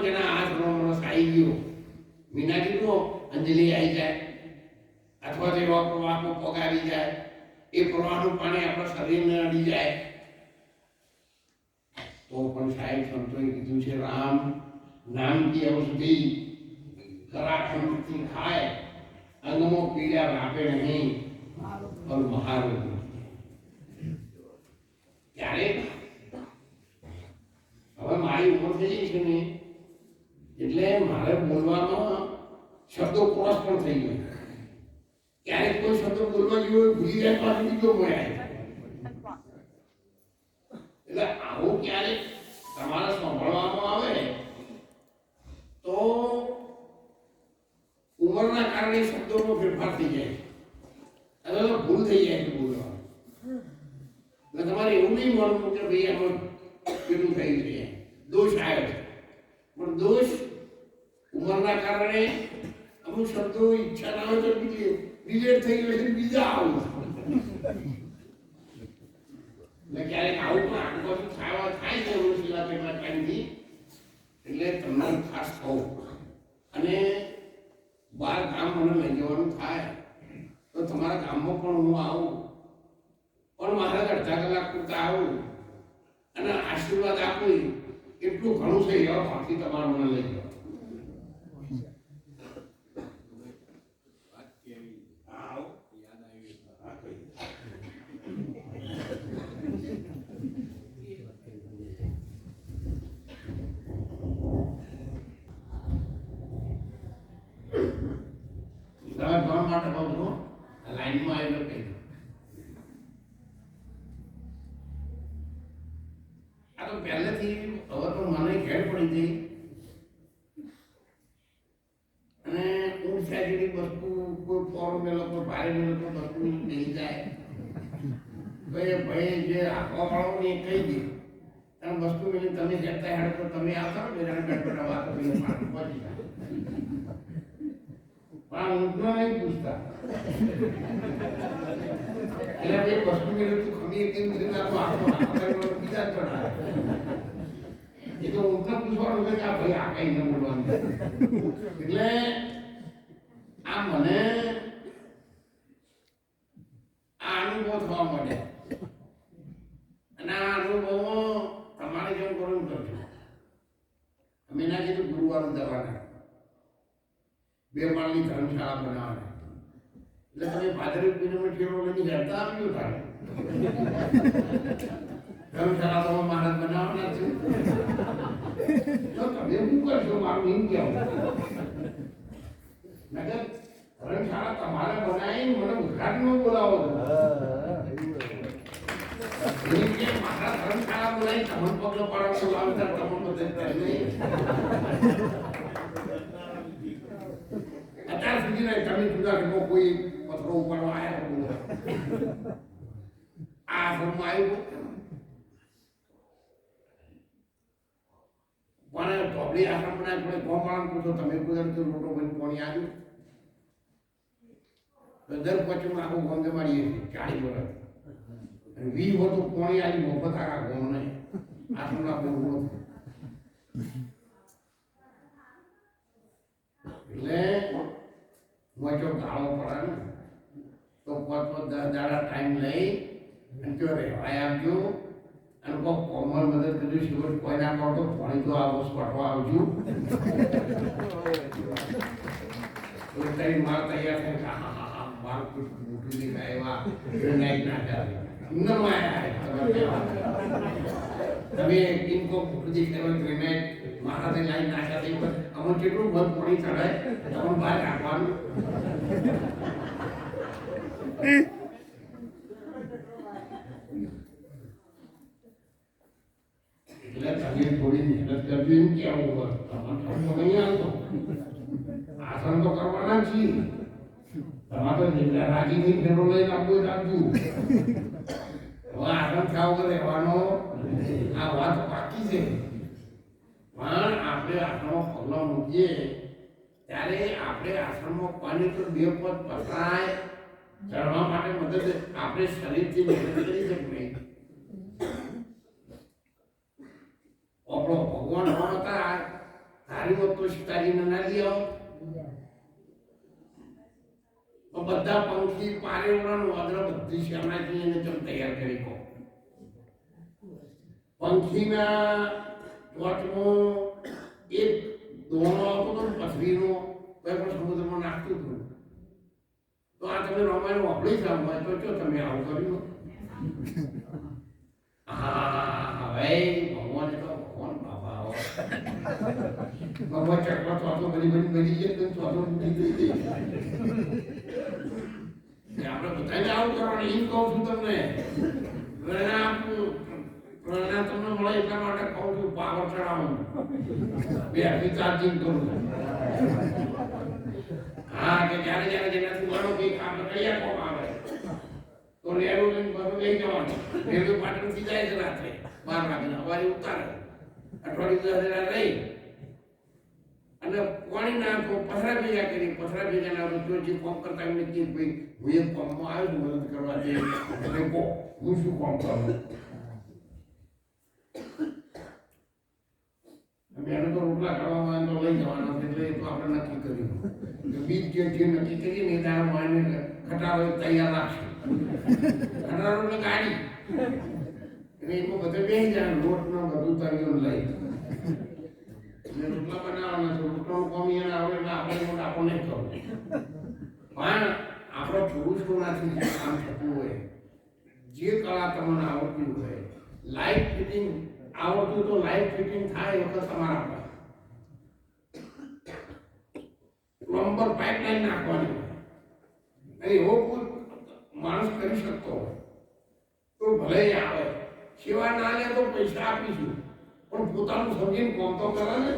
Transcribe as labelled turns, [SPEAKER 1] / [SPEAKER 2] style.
[SPEAKER 1] જેના હાથ માણસ આવી ગયો. મીનાજી નો અંજલિ આવી જાય. અથવા તો એવા પ્રવાહનો પગ આવી જાય. એ પ્રવાહનું પાણી આપણા શરીરને અડી જાય. તો પણ સાહેબ સંતોએ કીધું છે, રામ નામથી ઔષધિ ખરા કરાખંડથી ખાય અંગમો પીડા વાપે નહીં, પણ મહારોગ ત્યારે હવે મારી ઉંમર થઈ છે ને. મારે બોલવામાં શબ્દો ક્રોસ પણ થઈ ગયો. ક્યારેક કોઈ શબ્દ બોલવા હોય, ભૂલી જાય પાછું બીજો બોલાય. એટલે આવું ક્યારેક તમારે સાંભળવામાં આવે તો ઉંમરના કારણે શબ્દોનો ફેરફાર થઈ જાય. અથવા ભૂલ થઈ જાય બોલવા એટલે તમારે એવું નહીં માનવું કે ભાઈ આમાં પેલું થઈ જાય. દોષ આવ્યો પણ દોષ ઉંમરના કારણે અમુક શબ્દો ઈચ્છા ના હોય તો ડિલેટ થઈ ગયો એટલે બીજા આવું. એટલે ક્યારેક આવું પણ આજુબાજુ ખાવા થાય છે રોજિંદા પેલા ટાઈમથી એટલે તમને ખાસ થવું અને બાર ગામ મને લઈ જવાનું થાય, તો તમારા ગામમાં પણ હું આવું. પણ મારા અડધા કલાક પૂરતા આવું. અને આશીર્વાદ આપું. એટલું ઘણું છે એવા બાકી તમારે મને લઈ જાઓ આવો. હા, કઈ. તમે ભણ માટે કહું છું આ લાઈનમાં આવેલો કહી દો આ તો પહેલેથી હવે તો પડી ગઈ અને ઊંટ જેવી વસ્તુ કોઈ ફોર્મ મેળો કોઈ ભારે મેળો કોઈ વસ્તુ નહીં જાય. ભાઈ ભાઈ જે આપવા વાળો ને કહી દે. તમે વસ્તુ મેળવી તમે જતા હેડ તો તમે આવતા ને રાણ બેઠા વાતો કરીને પાછું પહોંચી જાય પણ ઊંટનો નહીં પૂછતા. એટલે વસ્તુ મેળવી ખમી કેમ રીતે આપો આપો બીજા ચડાવે એ તો ઊંટને પૂછવાનું છે કે આ ભાઈ આ કઈ ન બોલવાનું એટલે આ મને આ અનુભવ થવા માંડે અને આ અનુભવમાં તમારે જેમ કરવું કરજો અમે ના કીધું ગુરુવાર જવાના બે માળની ધર્મશાળા બનાવવાના એટલે તમે પાદરી પૂનમ ઠેરો લઈને જતા આવજો તારે ધર્મશાળા તો મહારાજ બનાવવાના છે. તો તમે શું કરશો? મારું એમ કહેવું. નગર ધર્મશાળા તમારે બનાવી મને ઉદ્ઘાટનમાં બોલાવો મારા ધર્મશાળા પગલો પાડવા બોલાવતા તમને બધે નહીં. અત્યાર જુદા કોઈ પથરો ઉપાડવા આવ્યા આ ધર્મ આવ્યું. પણ ઢોબલી આશ્રમ બનાય કોઈ ગોમાળા પૂછો, તમે કુદરતી લોટો ભાઈ કોણી આવ્યું તો દર પછી આખું મારીએ છીએ ચાલીસ વર્ષ વી હો તો કોણી આવી મોફત આખા ગોમ નહીં આશ્રમના બહુ એટલે મોટો ગાળો પડે ને. તો પોત પોત દાડા ટાઈમ લઈ અને જો રહેવાય આપજો. અને કોઈ કોમલ મદદ કરજો શિવર કોઈ ના કરો તો પાણી તો આવો સ્પટવા આવજો. માર તૈયાર થાય હા હા હા માર કોઈ મોટું દેખાય તમે ઇનકો મોટું દેખાય નાખ્યા થઈ પણ અમને કેટલું બંધ પડી ચડાય? તમને બહાર રાખવાનું એટલે થોડી મહેનત કરજો એમ કેવું હોય. તમારે તો નહીં આવતો. આસન તો કરવાના છીએ. તમારે જેટલા રાજી થઈ ફેરો લઈને આપવું આપજો. હવે આસન ખાવ રહેવાનો આ વાત બાકી છે. પણ આપણે આસનો પગલો મૂકીએ, ત્યારે આપણે આસનમાં પાણી તો બે પદ પસાય, ચડવા માટે મદદ, આપણે શરીરથી મદદ કરી શકીએ. આપણો ભગવાન હોતા તારી હોત તો સીતાજીને ના લઈ આવો બધા પંખી પારેવડાનું અગ્ર બધી શ્યામાજી એને ચમ તૈયાર કરી કહો પંખીના ચોટમાં એક દોણો આવતો હતો ને પથરીનો કોઈ પણ સમુદ્રમાં નાખતું હતું. તો આ તમે રામાયણ વાપરી જ હોય તો જો તમે આવું કર્યું? હા હવે બાબા. ભગવાન ચકલા ચોથો બની બની બની જાય તો ચોથો બની ગઈ આપણે બધાને આવું કરવાનું એમ કહું છું તમને પ્રેરણા આપું પ્રેરણા તમને મળે એટલા માટે કહું છું પાવર ચડાવું બેટરી ચાર્જિંગ કરું હા કે જ્યારે જ્યારે જેનાથી મારો કંઈ કામ કરીએ કોમ આવે તો લઈને બધું લઈ જવાનું રેલવે પાટણથી જાય છે રાત્રે બાર વાગે સવારે ઉતારે અઠવાડિયું અને પાણી નાખો પથરા ભેગા કરી, પથરા ભેગા ના રોજ જે કોમ કરતા એમને કે ભાઈ હું એક કોમમાં આવ્યો મદદ કરવા દે. એટલે કહો, હું શું કોમ કરું? એને તો રોટલા કરવામાં તો લઈ જવાનો એટલે એ તો આપણે નક્કી કર્યું. બીજ જે જે નક્કી કરીએ ને એ દાડા માને ખટારો તૈયાર રાખશે. ખટારો ગાડી. એટલે એમાં બધે બે જાય લોટ નો બધું તૈયાર લઈ એટલે રોટલા બનાવવાના છે રોટલાનું કામ એને આવડે એટલે આપણે રોટ આપણને જ કરવું પણ આપણો પુરુષોમાંથી જે કામ થતું હોય, જે કળા તમને આવડતી હોય લાઈટ ફિટિંગ આવડતું તો લાઈટ ફિટિંગ થાય એ વખત તમારા પર પ્લમ્બર પાઇપલાઇન નાખવાની હોય. એવો કોઈ માણસ કરી શકતો હોય, તો ભલે આવે. સેવા ના લે તો પૈસા આપીશું પણ પોતાનું સમજીને કોમ તો કરે ને?